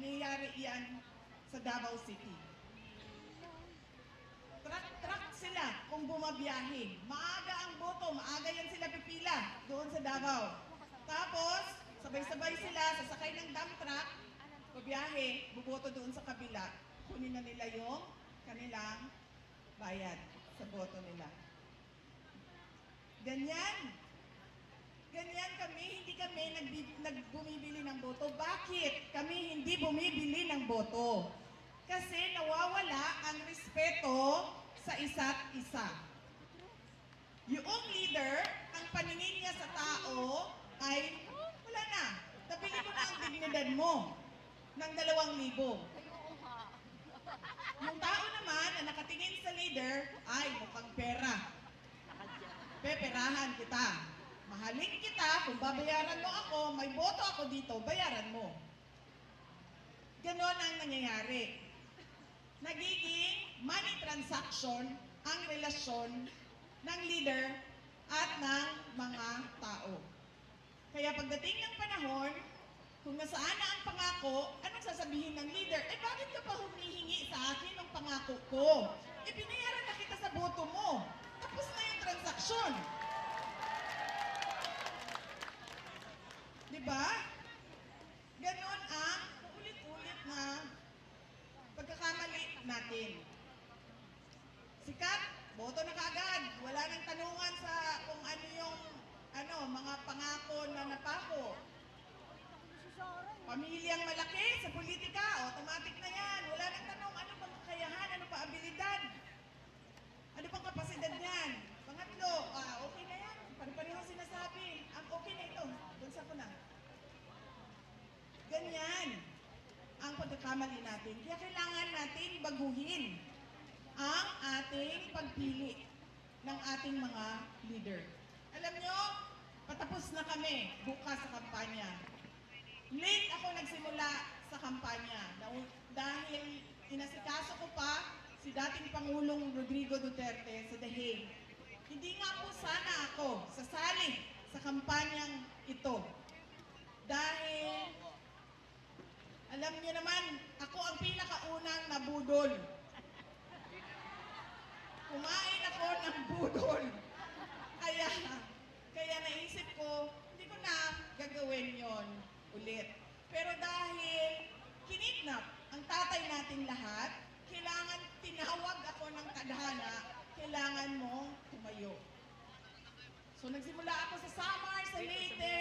Nangyayari yan sa Davao City. Truck-truck sila kung bumabiyahe. Maaga ang boto, maaga yan sila pipila doon sa Davao. Tapos, sabay-sabay sila, sasakay ng dump truck, babiyahe, buboto doon sa kabila. Kunin na nila yung kanilang bayad sa boto nila. Ganyan. Ganyan kami, nagbumibili ng boto. Bakit kami hindi bumibili ng boto? Kasi nawawala ang respeto sa isa't isa. Yung leader, ang paningin niya sa tao ay, wala na, nabili mo na ang dignidad mo ng dalawang libo. Yung tao naman na nakatingin sa leader ay mukhang pera. Peperahan kita. Mahalin kita, kung babayaran mo ako, may boto ako dito, bayaran mo. Ganon ang nangyayari. Nagiging money transaction ang relasyon ng leader at ng mga tao. Kaya pagdating ng panahon, kung nasaan na ang pangako, anong sasabihin ng leader? Eh bakit ka pa humihingi sa akin ng pangako ko? Eh binayaran na kita sa boto mo. Tapos na yung transaksyon. Di ba? Ganon ang ulit-ulit na pagkakamali natin. Sikat, boto na kaagad. Wala nang tanungan sa kung ano yung ano, mga pangako na napako. Pamilyang malaki sa politika, automatic na yan. Wala nang tanong, ano bang kakayahan, ano pa abilidad? Ano pang kapasidad niyan? Pangatlo, ah, okay na yan. Pare-pareho sinasabi. Ang okay na ito. Bunsa ko na. Ganyan ang pagkakamali natin. Kaya kailangan natin baguhin ang ating pagpili ng ating mga leader. Alam nyo, patapos na kami bukas sa kampanya. Late ako nagsimula sa kampanya dahil inasikaso ko pa si dating Pangulong Rodrigo Duterte sa The Hague. Hindi nga po sana ako sasali sa kampanyang ito. Dahil alam niyo naman, ako ang pinakaunang nabudol. Kumain ako ng budol. Kaya, kaya naisip ko, hindi ko na gagawin yon ulit. Pero dahil kinidnap ang tatay nating lahat, kailangan tinawag ako ng tadhana, kailangan mong tumayo. So nagsimula ako sa Samar, sa Leyte,